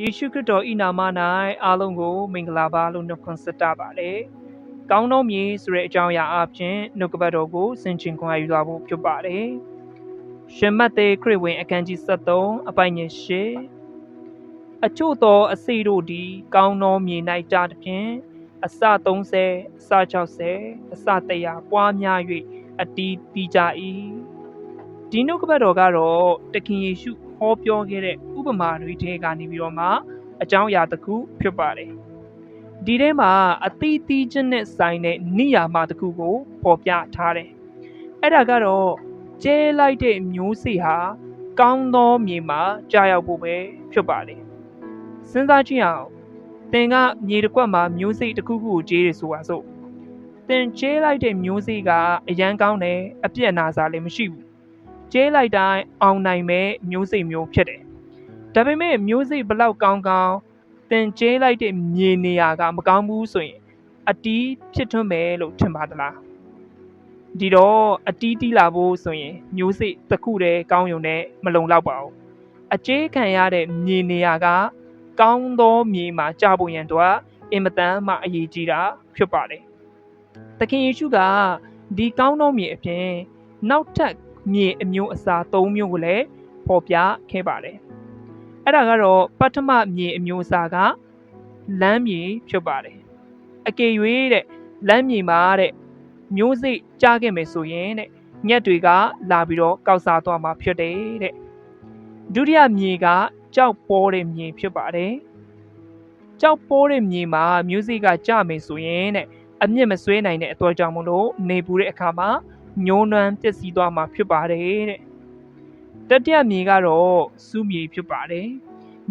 ယေရှုခရစ်တော်ဤနာမ၌အားလုံးကိုမင်္ဂလာပါလို့နှုတ်ခွန်းဆက်တာပါတယ်။ကောင်းသောမြေဆိုတဲ့အကြောင်းအရာအပြင်နှုတ်ကပတ်တော်ကိုဆင်ခြင်ခွင့်ယူလာဖို့ဖြစ်ပါတယ်။ရှင်မတ်သေခရစ်ဝင်အခန်းကြီး73အပိုင်းငယ်၈အချို့သောအစိတို့သည်ကောင်းသောမြေ၌တာသဖြင့်အစ30အစ60အစ100ပွားများ၍အတီးတီးကြ၏ဒီနှုတ်ကပတ်တော်ကတော့တခင်ယေရှု ဟောပြောခဲ့တဲ့ဥပမာတွေထဲကနေပြီးတော့မှအကြောင်းအရာတစ်ခုဖြစ်ပါတယ်ဒီထဲမှာအသီးသီးချင်းနဲ့ဆိုင်တဲ့နိယာမတစ်ခုကိုပေါ်ပြထားတယ်အဲ့ဒါကတော့ကျဲလိုက်တဲ့မျိုးစေ့ဟာကောင်းသောမြေမှာကြာရောက်ဖို့ပဲဖြစ်ပါတယ်စဉ်းစားကြည့်အောင်သင်ကမြေတစ်ခွက်မှာမျိုးစေ့တစ်ခုခုကိုကျေးရဆိုပါစို့သင်ကျဲလိုက်တဲ့မျိုးစေ့ကအရန်ကောင်းတယ်အပြည့်အနာစာလည်းမရှိဘူး ကျဲလိုက်တိုင်းအောင်နိုင်မဲ့မျိုးစိတ်မျိုးဖြစ်တယ်။ဒါပေမဲ့မျိုးစိတ်ဘလောက်ကောင်းကောင်းတင်ကျဲလိုက်တဲ့မြေနေရာကမကောင်းဘူးဆိုရင်အတီးဖြစ်ထွန်းမယ်လို့ထင်ပါသလား။ဒီတော့အတီးတီးလာဖို့ဆိုရင်မျိုးစိတ်တစ်ခုတည်းကောင်းယုံနဲ့မလုံလောက်ပါဘူး။အကျဲခံရတဲ့မြေနေရာကကောင်းသောမြေမှာကြာဖို့ရန်တော့အင်မတန်မှအရေးကြီးတာဖြစ်ပါတယ်။သခင်ယေရှုကဒီကောင်းသောမြေအပြင်နောက်ထပ် မြေအမျိုးအစား၃မျိုးကိုလည်းဖော်ပြခဲ့ပါတယ်။အဲ့ဒါကတော့ပထမမြေအမျိုးအစားကလမ်းမြေဖြစ်ပါတယ်။အကယ်၍တဲ့လမ်းမြေမှာတဲ့မျိုးစိတ်ကြားခဲ့မယ်ဆိုရင်တဲ့ညက်တွေကလာပြီးတော့ကောက်စားသွားမှာဖြစ်တယ်တဲ့။ဒုတိယမြေကကြောက်ပေါ်တဲ့မြေဖြစ်ပါတယ်။ကြောက်ပေါ်တဲ့မြေမှာမျိုးစိတ်ကကြမယ်ဆိုရင်တဲ့အမြင့်မဆွဲနိုင်တဲ့အတွက်ကြောင့်မလို့နေပူတဲ့အခါမှာ ညှိုးနှွမ်းပျက်စီးသွားမှာဖြစ်ပါတယ်တဲ့တတိယမြေကတော့စူးမြေဖြစ်ပါတယ်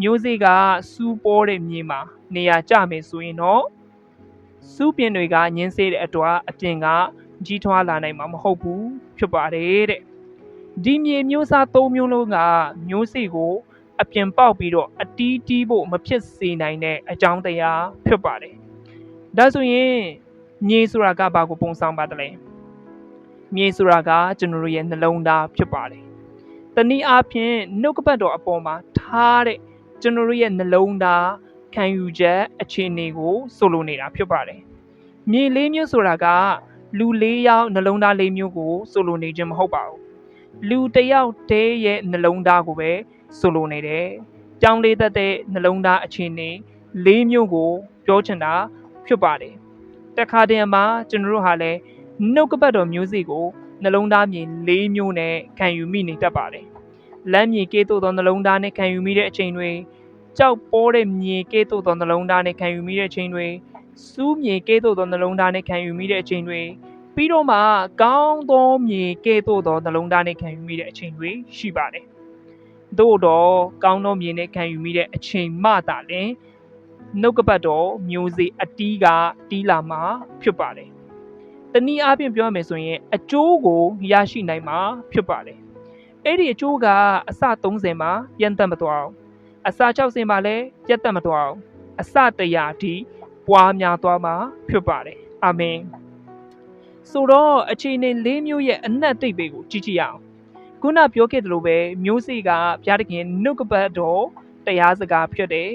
မျိုးစေ့ကစူးပေါ်တဲ့မြေမှာနေရာကျမယ်ဆိုရင်တော့စူးပြင်တွေကညင်းစေးတဲ့အတွက်အပြင်ကကြီးထွားလာနိုင်မှာမဟုတ်ဘူးဖြစ်ပါတယ်တဲ့ဒီမြေမျိုးစား၃မျိုးလုံးကမျိုးစေ့ကိုအပြင်ပေါက်ပြီးတော့အတီးတီးဖို့မဖြစ်စေနိုင်တဲ့အကြောင်းတရားဖြစ်ပါတယ်ဒါဆိုရင်မြေဆိုတာကဘာကိုပုံဆောင်ပါတလဲ မြေဆိုတာကကျွန်တော်တို့ရဲ့နှလုံးသားဖြစ်ပါတယ်။တနည်းအားဖြင့်နှုတ်ကပတ်တော်အပေါ်မှာထားတဲ့ကျွန်တော်တို့ရဲ့နှလုံးသားခံယူချက်အခြေအနေကိုဆိုလိုနေတာဖြစ်ပါတယ်။မြေလေးမျိုးဆိုတာကလူလေးယောက်နှလုံးသားလေးမျိုးကိုဆိုလိုနေခြင်းမဟုတ်ပါဘူး။လူတစ်ယောက်တည်းရဲ့နှလုံးသားကိုပဲဆိုလိုနေတယ်။ကြောင်းလေးသက်တဲ့နှလုံးသားအခြေအနေလေးမျိုးကိုပြောချင်တာဖြစ်ပါတယ်။တခါတည်းမှာကျွန်တော်တို့ဟာလည်း နှုတ်ကပတ်တော်မျိုးစေ့ကိုနှလုံးသားမြေ၄မျိုးနဲ့ခံယူမိနေတတ်ပါတယ်။လမ်းမြေကဲ့သို့သောနှလုံးသားနဲ့ခံယူမိတဲ့အချိန်တွေကြောက်ပေါ်တဲ့မြေကဲ့သို့သောနှလုံးသားနဲ့ခံယူမိတဲ့အချိန်တွေစူးမြေကဲ့သို့သောနှလုံးသားနဲ့ခံယူမိတဲ့အချိန်တွေပြီးတော့မှကောင်းသောမြေကဲ့သို့သောနှလုံးသားနဲ့ခံယူမိတဲ့အချိန်တွေရှိပါတယ်။သို့တော့ကောင်းသောမြေနဲ့ခံယူမိတဲ့အချိန်မှသာလျှင်နှုတ်ကပတ်တော်မျိုးစေ့အတီးကတီးလာမှာဖြစ်ပါတယ်။ တနည်းအားဖြင့်ပြောရမယ်ဆိုရင်အကျိုးကိုရရှိနိုင်မှာဖြစ်ပါတယ်အဲ့ဒီအကျိုးကအစ30မှာပြန်တက်မသွားအောင်အစ60မှာလည်းပြတ်တက်မသွားအောင်အစ100အထိပွားများသွားမှာဖြစ်ပါတယ်အာမင်ဆိုတော့အခြေအနေ၄မျိုးရဲ့အနက်တိတ်ပေကိုကြည့်ကြည့်ရအောင်ခုနပြောခဲ့သလိုပဲမျိုးစေ့ကဘုရားသခင်နှုတ်ကပတ်တော်တရားစကားဖြစ်တယ်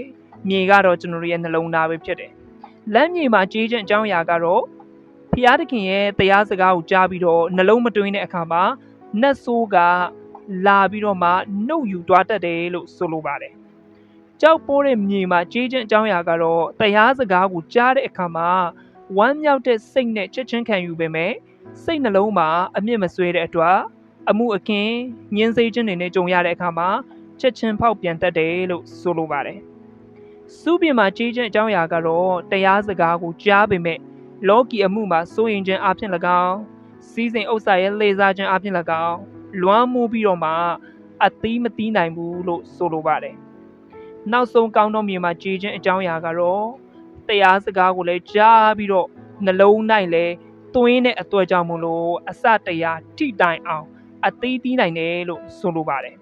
မြေကတော့ကျွန်တော်ရဲ့နှလုံးသားပဲဖြစ်တယ်လမ်းမြေမှာကြီးကျင့်အကြောင်းအရာကတော့ ဖျားသခင်ရဲ့တရားစကားကိုကြားပြီးတော့နှလုံးမသွင်းတဲ့အခါမှာနတ်ဆိုးကလာပြီးတော့မှနှုတ်ယူသွားတတ်တယ်လို့ဆိုလိုပါတယ်။ကြောက်ပိုးတဲ့မြေမှာကြေးချင်းအကြောင်းအရာကတော့တရားစကားကိုကြားတဲ့အခါမှာဝမ်းမြောက်တဲ့စိတ်နဲ့ချက်ချင်းခံယူပေမဲ့စိတ်နှလုံးမှာအမြင့်မဆွဲတဲ့အတွက်အမှုအခင်းညှင်းစိတ်ခြင်းတွေနဲ့ကြုံရတဲ့အခါမှာချက်ချင်းဖောက်ပြန်တတ်တယ်လို့ဆိုလိုပါတယ်။စုပြင်မှာကြေးချင်းအကြောင်းအရာကတော့တရားစကားကိုကြားပေမဲ့ လောကီအမှုမှာစိုးရင်ခြင်းအပြင်၎င်းစီးစိမ်ဥစ္စာရဲ့လေစားခြင်းအပြင်၎င်းလွမ်းမိုးပြီးတော့မှအသီးမသီးနိုင်ဘူးလို့ဆိုလိုပါတယ်။နောက်ဆုံးကောင်းသောမြေမှာကြည်ခြင်းအကြောင်းအရာကတော့တရားစကားကိုလည်းကြားပြီးတော့နှလုံး၌လည်းသွင်းတဲ့အတွက်ကြောင့်မလို့အစတရားထိတိုင်အောင်အသီးသီးနိုင်တယ်လို့ဆိုလိုပါတယ်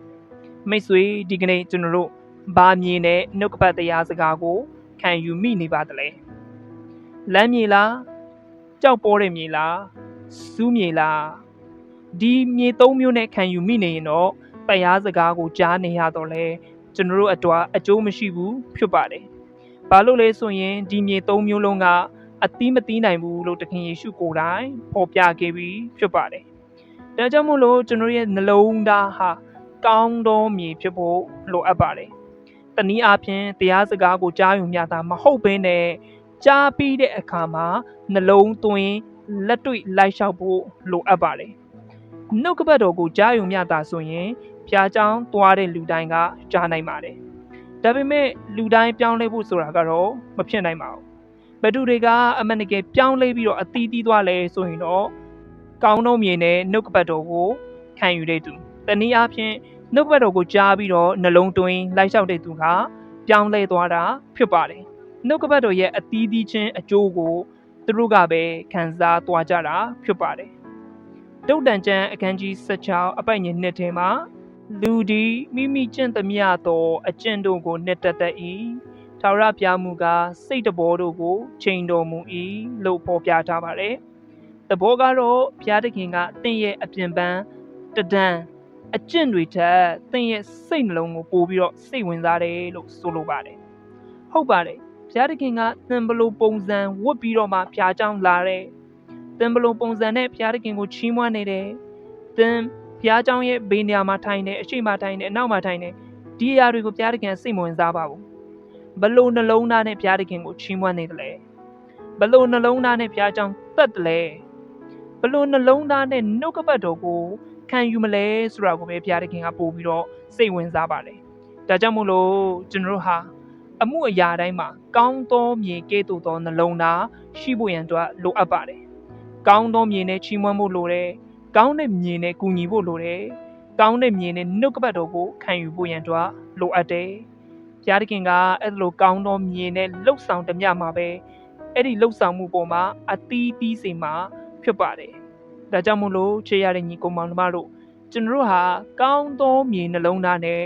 ။မိတ်ဆွေဒီကနေ့ကျွန်တော်တို့ဘာမြင်တဲ့နှုတ်ကပတ်တရားစကားကိုခံယူမိနေပါသလဲ။ လမ်းမြေလားကြောက်ပေါ်တဲ့မြေလားစူးမြေလားဒီမြေသုံးမျိုးနဲ့ခံယူမိနေရင်တော့တရားစကားကိုကြားနေရတော့လဲကျွန်တော်တို့အတွက်အကျိုးမရှိဘူးဖြစ်ပါတယ်။ဘာလို့လဲဆိုရင်ဒီမြေသုံးမျိုးလုံးကအသီးမသီးနိုင်ဘူးလို့တခင်ယေရှုကိုယ်တိုင်ဖော်ပြခဲ့ပြီးဖြစ်ပါတယ်။ဒါကြောင့်မို့လို့ကျွန်တော်ရဲ့နှလုံးသားဟာကောင်းသောမြေဖြစ်ဖို့လိုအပ်ပါတယ်။တနည်းအားဖြင့်တရားစကားကိုကြားယူမျှတာမဟုတ်ဘဲနဲ့ ကြားပြီးတဲ့အခါမှာနှလုံးသွင်းလက်တွေ့လိုက်လျှောက်ဖို့လိုအပ်ပါတယ်။နှုတ်ကပတ်တော်ကိုကြားယုံမြတာဆိုရင်ဖျားချောင်းသွားတဲ့လူတိုင်းကကြားနိုင်ပါတယ်။ဒါပေမဲ့လူတိုင်းပြောင်းလဲဖို့ဆိုတာကတော့မဖြစ်နိုင်ပါဘူး။ဘသူတွေကအမှန်တကယ်ပြောင်းလဲပြီးတော့အတီးတီးသွားလဲဆိုရင်တော့ကောင်းတော့မြင်တဲ့နှုတ်ကပတ်တော်ကိုခံယူတဲ့သူ။တနည်းအားဖြင့်နှုတ်ကပတ်တော်ကိုကြားပြီးတော့နှလုံးသွင်းလိုက်လျှောက်တဲ့သူကပြောင်းလဲသွားတာဖြစ်ပါတယ်။ နှုတ်ကပတ်တော်ရဲ့အသီးသီးချင်းအကျိုးကိုသူတို့ကပဲခံစားသွားကြတာဖြစ်ပါတယ်။တုတ်တန်ကျမ်းအခန်းကြီး16အပိုက်ငယ်နှစ်ထဲမှာလူဒီမိမိကျင့်သမျှသောအကျင့်တို့ကိုနှစ်သက်တတ်၏ထာဝရဘုရားမူကားစိတ်တဘောတို့ကိုချိန်တော်မူ၏လို့ဖော်ပြထားပါတယ်။တဘောကတော့ဘုရားသခင်ကတင့်ရဲ့အပြင်ပန်းတဒံအကျင့်တွေထက်တင့်ရဲ့စိတ်နှလုံးကိုပို့ပြီးတော့စိတ်ဝင်စားတယ်လို့ဆိုလိုပါတယ်။ဟုတ်ပါတယ်။ ဘုရားသခင်ကသင်ဘလိုပုံစံဝတ်ပြီးတော့မှဘုရားကြောင့်လာတယ်။သင်ဘလိုပုံစံနဲ့ဘုရားသခင်ကိုချီးမွမ်းနေတယ်။သင်ဘုရားကျောင်းရဲ့ဘေးနေရာမှာထိုင်နေအရှိမထိုင်နေအနောက်မှာထိုင်နေဒီအရာတွေကိုဘုရားသခင်စိတ်ဝင်စားပါဘူးဘလို့နှလုံးသားနဲ့ဘုရားသခင်ကိုချီးမွမ်းနေတယ်လေဘလို့နှလုံးသားနဲ့ဘုရားကျောင်းသက်တယ်လေဘလို့နှလုံးသားနဲ့နှုတ်ကပတ်တော်ကိုခံယူမလဲဆိုတာကိုပဲဘုရားသခင်ကပို့ပြီးတော့စိတ်ဝင်စားပါတယ်ဒါကြောင့်မို့လို့ကျွန်တော်တို့ဟာ အမှုအရာတိုင်းမှာကောင်းသောမြေကဲ့သို့သောနှလုံးသားရှိဖို့ရန်အတွက်လိုအပ်ပါတယ်ကောင်းသောမြေနဲ့ချီးမွမ်းဖို့လိုတယ်ကောင်းတဲ့မြင်နဲ့ကူညီဖို့လိုတယ်။ကောင်းတဲ့မြင်နဲ့နှုတ်ကပတ်တော်ကိုခံယူဖို့ရန်အတွက်လိုအပ်တယ်။ဘုရားသခင်ကအဲ့လိုကောင်းသောမြင်နဲ့လှုပ်ဆောင်တမျှမှာပဲအဲ့ဒီလှုပ်ဆောင်မှုပေါ်မှာအသီးသီးစီမှာဖြစ်ပါတယ်။ဒါကြောင့်မို့လို့ချေရတဲ့ညီကောင်မောင်နှမတို့ကျွန်တော်တို့ဟာကောင်းသောမြင်နှလုံးသားနဲ့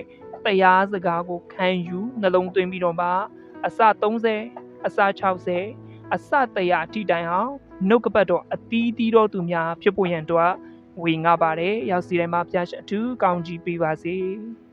တရားစကားကိုခံယူနှလုံးသွင်းပြီးတော့မှအစ30အစ60အစ100အထိတိုင်အောင်နှုတ်ကပတ်တော်အသီးသီးတော်သူများဖြစ်ဖို့ရန်အတွက်ဝေငှပါတယ်ရောက်စီတိုင်းမှာဖျားရှင်အထူးကောင်းကြီးပေးပါစေ။